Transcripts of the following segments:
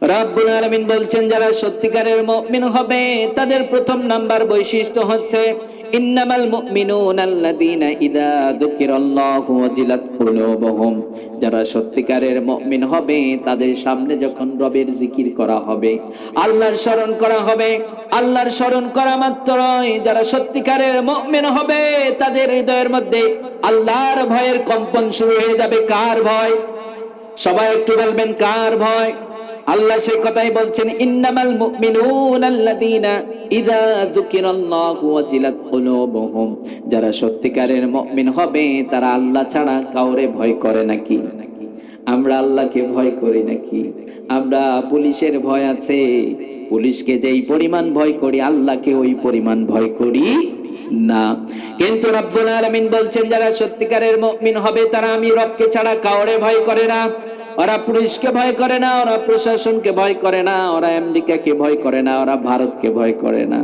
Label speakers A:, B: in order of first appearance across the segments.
A: রাব্বুল আলামিন বলছেন, যারা সত্যিকারের মুমিন হবে, তাদের প্রথম নাম্বার বৈশিষ্ট্য হচ্ছে, ইন্নামাল মুমিনুন আল্লাযীনা ইযা যুকিরাল্লাহু ওয়াজিলাত কুলুবুহুম। যারা সত্যিকারের মুমিন হবে, তাদের সামনে যখন রবের জিকির করা হবে, আল্লাহর স্মরণ করা হবে, আল্লাহর স্মরণ করা মাত্রই যারা সত্যিকারের মুমিন হবে, তাদের হৃদয়ের মধ্যে আল্লাহর ভয়ের কম্পন শুরু হয়ে যাবে। কার ভয়? সবাই একটু বলবেন, কার ভয়? আল্লাহ সেই কথাই বলছেন, ইন্নামাল মুমিনুন আল্লাযীনা ইযা যুকিরাল্লাহু ওয়াজিলাত কুলুবুহুম। যারা সত্যিকারের মুমিন হবে, তারা আল্লাহ ছাড়া কাউরে ভয় করে নাকি? আমরা আল্লাহকে ভয় করি নাকি? আমরা পুলিশের ভয় আছে। পুলিশকে যেই পরিমাণ ভয় করি, আল্লাহকে ওই পরিমাণ ভয় করি না। কিন্তু রব্বুল আলামিন বলছেন, যারা সত্যিকারের মুমিন হবে, তারা আমি রবকে ছাড়া কাউরে ভয় করে না। ওরা পুলিশকে ভয় করে না, ওরা প্রশাসনকে ভয় করে না, ওরা আমেরিকাকে ভয় করে না, ওরা ভারতকে ভয় করে না।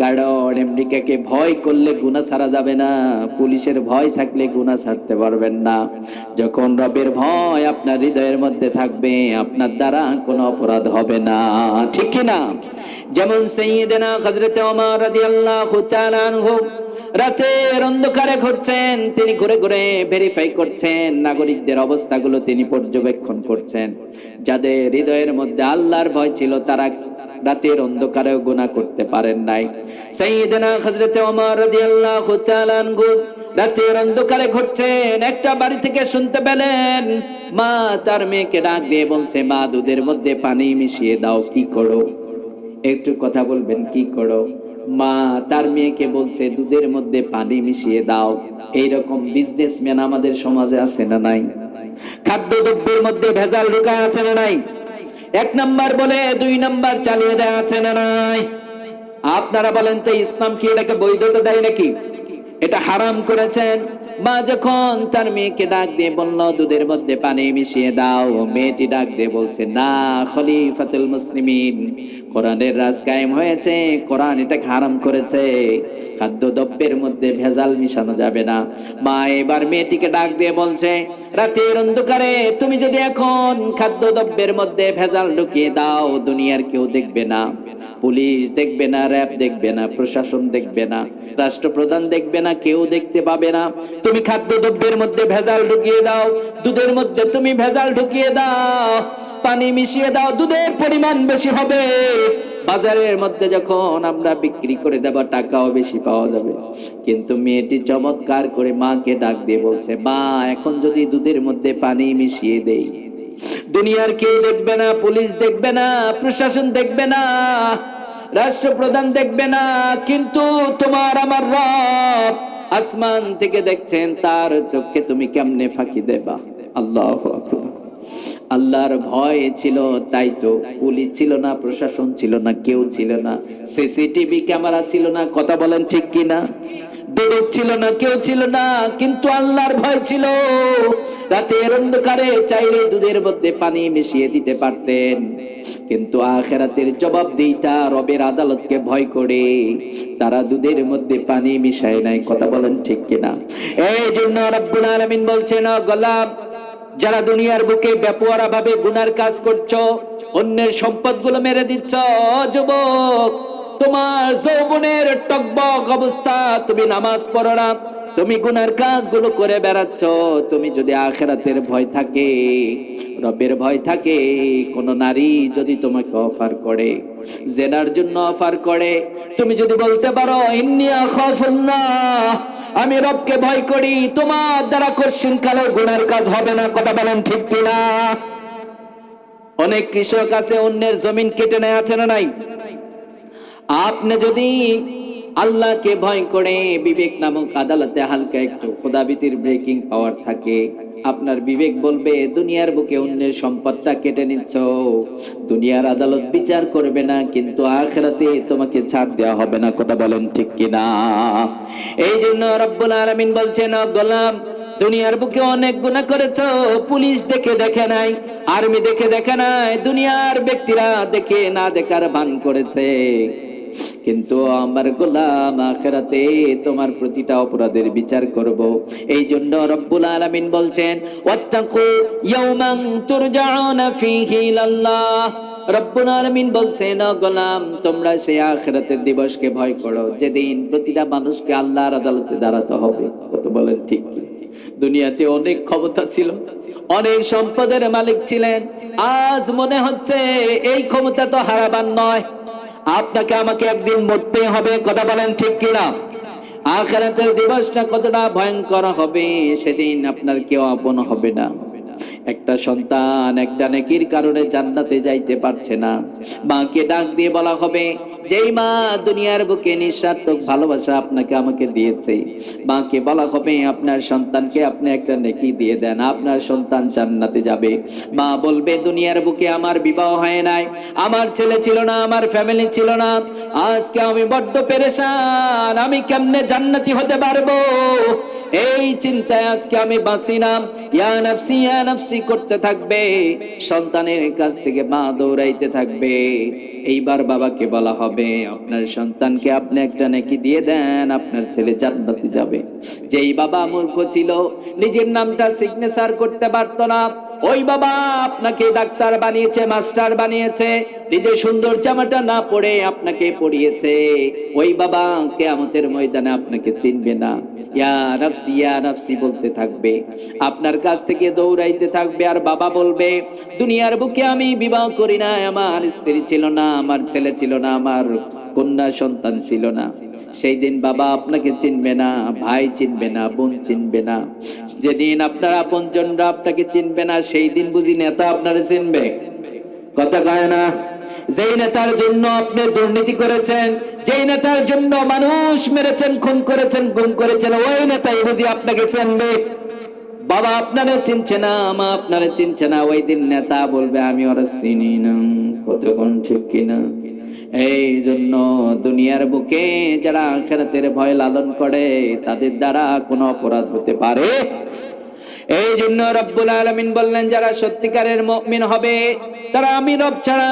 A: কারণ আমেরিকাকে ভয় করলে গুণা ছাড়া যাবে না, পুলিশের ভয় থাকলে গুণা ছাড়তে পারবেন না। যখন রবের ভয় আপনার হৃদয়ের মধ্যে থাকবে, আপনার দ্বারা কোনো অপরাধ হবে না। ঠিক না যেমন সৈয়দনা হযরতে ওমর রাদিয়াল্লাহু তাআলা আনহু রাতের অন্ধকারে ঘুরছেন, তিনি ঘুরে ঘুরে ভেরিফাই করছেন নাগরিকদের অবস্থাগুলো তিনি পর্যবেক্ষণ করছেন। যাদের হৃদয়ের মধ্যে আল্লাহর ভয় ছিল, তারা রাতের অন্ধকারেও গুণা করতে পারেন নাই। সাইয়েদনা হযরতে ওমর রাদিয়াল্লাহু তাআলা আনহু রাতের অন্ধকারে ঘুরছেন, একটা বাড়ি থেকে শুনতে পেলেন, মা তার মেয়েকে ডাক দিয়ে বলছে, মা, দুধের মধ্যে পানি মিশিয়ে দাও, কি করো? একটু কথা বলবেন, কি করো? মা, তার মেয়েকে বলছে, দুধের মধ্যে পানি মিশিয়ে দাও। এইরকম বিজনেসম্যান আমাদের সমাজে আছে না নাই? খাদ্যদ্রব্যের মধ্যে ভেজাল ঢুকা আছে না নাই? এক নাম্বার বলে, দুই নাম্বার চালিয়ে দেয়া আছে না নাই? আপনারা বলেন তো, ইসলাম কি এটাকে বৈধতা দেয় নাকি? এটা হারাম করেছেন? মা যখন তার মেয়েকে ডাক দিয়ে বলল, দুধের মধ্যে পানি মিশিয়ে দাও, মেয়েটি ডাক দিয়ে বলছে, না, খলিফাতুল মুসলিমিন, কোরআনের রাজ কায়েম হয়েছে, কোরআন এটাকে হারাম করেছে, খাদ্যদ্রব্যের মধ্যে ভেজাল মিশানো যাবে না। মা এবার মেয়েটিকে ডাক দিয়ে বলছে, রাতের অন্ধকারে তুমি যদি এখন খাদ্যদ্রব্যের মধ্যে ভেজাল ঢুকিয়ে দাও, দুনিয়ার কেউ দেখবে না। পুলিশ দেখবে না, র্যাব দেখবে না, প্রশাসন দেখবে না, রাষ্ট্রপ্রধান দেখবে না, কেউ দেখতে পাবে না। তুমি খাদ্যদ্রব্যের মধ্যে ভেজাল ঢুকিয়ে দাও, দুধের মধ্যে তুমি ভেজাল ঢুকিয়ে দাও, পানি মিশিয়ে দাও, দুধের পরিমাণ বেশি হবে। বাজারের মধ্যে যখন আমরা বিক্রি করে দেব, টাকাও বেশি পাওয়া যাবে। কিন্তু মেয়েটি চমৎকার করে মাকে ডাক দিয়ে বলছে, মা, এখন যদি দুধের মধ্যে পানি মিশিয়ে দেই দুনিয়ার কেউ দেখবে না, পুলিশ দেখবে না, প্রশাসন দেখবে না, রাষ্ট্রপ্রধান দেখবে না, কিন্তু তোমার আমার রব আসমান থেকে দেখছেন, তার চোখে তুমি কেমনে ফাঁকি দেবা? আল্লাহ আল্লাহর ভয় ছিল, তাই তো পুলিশ ছিল না, প্রশাসন ছিল না, কেউ ছিল না, সিসিটিভি ক্যামেরা ছিল না, কথা বলেন ঠিক কিনা? দুদক ছিল না, কেউ ছিল না, কিন্তু আল্লাহর ভয় ছিল। রাতের অন্ধকারে চাইলে দুধের মধ্যে পানি মিশিয়ে দিতে পারতেন। কিন্তু আখেরাতের জবাব দিইতা রবের আদালতকে ভয় করে। তারা দুধের মধ্যে পানি মিশায় নাই, কথা বলেন ঠিক কিনা? এই জন্য রব্বুল আলামিন বলছেন, "ও গোলাম, যারা দুনিয়ার বুকে ব্যাপোয়ারা ভাবে গুনার কাজ করছ, অন্যের সম্পদগুলো মেরে দিচ্ছ যুবক। তোমার যৌবনের টকবক অবস্থা, তুমি নামাজ পড়ো না, তুমি গুনার কাজগুলো করে বেড়াচ্ছ, তুমি যদি আখেরাতের ভয় থাকে, রবের ভয় থাকে, কোন নারী যদি তোমাকে অফার করে, জেনার জন্য অফার করে, তুমি যদি বলতে পারো আমি রবকে ভয় করি, তোমার দ্বারা কোশ্চিন কালো গুনার কাজ হবে না। কথা বলেন ঠিক কিনা? অনেক কৃষক আছে, অন্যের জমিন কেটে নেয়, আছে না নাই? আপনি যদি আল্লাহকে ভয় করে বিবেক নামক আদালতে হালকা একটু খোদাবিতির ব্রেকিং পাওয়ার থাকে, আপনার বিবেক বলবে, দুনিয়ার বুকে অন্যের সম্পদটা কেটে নিচ্ছ। দুনিয়ার আদালত বিচার করবে না, কিন্তু আখরাতে তোমাকে ছাড় দেওয়া হবে না। কথা বলেন ঠিক কিনা? এই জন্য রব্বুল আলামিন বলছেন, "ও গোলাম, দুনিয়ার বুকে অনেক গুণা করেছ, পুলিশ দেখে দেখে নাই, আর্মি দেখে দেখে নাই, দুনিয়ার ব্যক্তিরা দেখে না দেখার ভান করেছে। কিন্তু আমার গোলাম আখেরাতে তোমার প্রতিটা অপরাধের বিচার করব। এই জন্য রব্বুল আলামিন বলছেন রব্বুল আলামিন বলছেন গোলাম, তোমরা আখিরাতের দিবসকে ভয় করো। যেদিন প্রতিটা মানুষকে আল্লাহর আদালতে দাঁড়াতে হবে। কত বলেন ঠিক দুনিয়াতে অনেক ক্ষমতা ছিল, অনেক সম্পদের মালিক ছিলেন। আজ মনে হচ্ছে এই ক্ষমতা তো হারাবার নয়। আপনাকে আমাকে একদিন মরতে হবে, কথা বলেন ঠিক কিনা? আখেরাতের দিবসটা কতটা ভয়ঙ্কর হবে, সেদিন আপনার কেউ আপন হবে না। একটা সন্তান, একটা নেকির কারণে জান্নাতে যাইতে পারছে না। মাকে ডাক দিয়ে বলা হবে, যেই মা দুনিয়ার বুকে নিঃস্বার্থক ভালোবাসা আপনাকে আমাকে দিয়েছে। মাকে বলা হবে, আপনার সন্তানকে আপনি একটা নেকি দিয়ে দেন, আপনার সন্তান জান্নাতে যাবে। মা বলবে, দুনিয়ার বুকে আমার বিবাহ হয় নাই, আমার ছেলে ছিল না, আমার ফ্যামিলি ছিল না। আজকে আমি বড্ড পেরেশান, আমি কেমনে জান্নাতি হতে পারব? এই চিন্তায় আজকে আমি বাঁচি না। ইয়া নাফসি ইয়া নাফসি করতে থাকবে, সন্তানের কাছ থেকে মা দৌড়াইতে থাকবে। এইবার বাবাকে বলা হবে, আপনার সন্তানকে আপনি একটা নাকি দিয়ে দেন, আপনার ছেলে জান্নাতে যাবে। যেই বাবা মূর্খ ছিল, নিজের নামটা সিগনেচার করতে পারতো না ওই বাবা আপনাকে ডাক্তার বানিয়েছে, মাস্টার বানিয়েছে নিজে সুন্দর জামাটা না পরে আপনাকে পরিয়েছে। ওই বাবা কেয়ামতের ময়দানে আপনাকে চিনবে না। ইয়া নাফসি বলতে থাকবে। আপনার কাছ থেকে দৌড়াইতে থাকবে আর বাবা বলবে, দুনিয়ার বুকে আমি বিবাহ করি না আমার স্ত্রী ছিল না, আমার ছেলে ছিল না, আমার কন্যা সন্তান ছিল না। সেই দিন বাবা আপনাকে চিনবে না, ভাই চিনবে না, বোন চিনবে না। যেদিন আপনার আপনজনরা আপনাকে চিনবে না সেই দিন বুঝি নেতা আপনারা চিনবে। কথা কয় না? যেই নেতার জন্য আপনি দুর্নীতি করেছেন, যেই নেতার জন্য মানুষ মেরেছেন, খুন করেছেন, গুম করেছেন, ওই নেতাই বুঝি আপনাকে চিনবে। বাবা আপনারে চিনছে না, মা আপনারে চিনছে না, ওই দিন নেতা বলবে, আমি ওরা চিনি না। কতক্ষণ ঠিক কিনা? এই জন্য দুনিয়ার বুকে যারা আখেরাতের ভয় লালন করে, তাদের দ্বারা কোনো অপরাধ হতে পারে। এই জন্য রব্বুল আলমিন বললেন, যারা সত্যিকারের মুমিন হবে, তারা আমি রব ছাড়া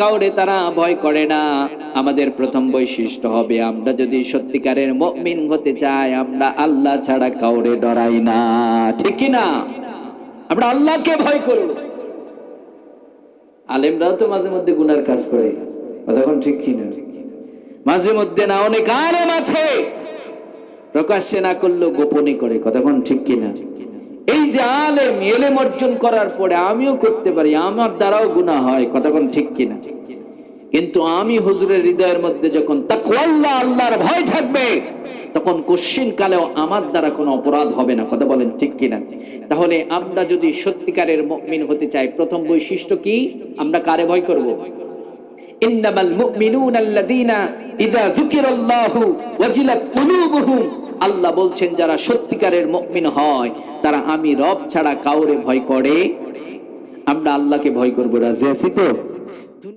A: কাউরে তারা ভয় করে না। আমাদের প্রথম বৈশিষ্ট্য হবে, আমরা যদি সত্যিকারের মুমিন হতে চাই, আমরা আল্লাহ ছাড়া কাউরে ডরাই না। ঠিক কি না? আমরা আল্লাহকে ভয় করব। আলেমরাও তো মাঝে মধ্যে গুনার কাজ করে। তখন ঠিক কি না? মাঝে মধ্যে না, অনেক আলেম আছে। প্রকাশ্যে না করলেও গোপনে করে কতক্ষণ ঠিক কিনা এই যে আলেম, এলেম অর্জন করার পরে আমিও করতে পারি, আমার দ্বারাও গুণা হয় কতক্ষণ ঠিক কিনা কিন্তু আমি হুজুরের হৃদয়ের মধ্যে যখন তাকওয়াল্লাহ আল্লাহর ভয় থাকবে, তখন কশ্চিন কালেও আমার দ্বারা কোনো অপরাধ হবে না কথা বলেন ঠিক কিনা তাহলে আমরা যদি সত্যিকারের মুমিন হতে চাই, প্রথম বৈশিষ্ট্য কি? আমরা কারে ভয় করব? আল্লাহ বলছেন, যারা সত্যিকারের মুমিন হয়, তারা আমি রব ছাড়া কাউরে ভয় করে। আমরা আল্লাহকে ভয় করব। রাজি আছি তো?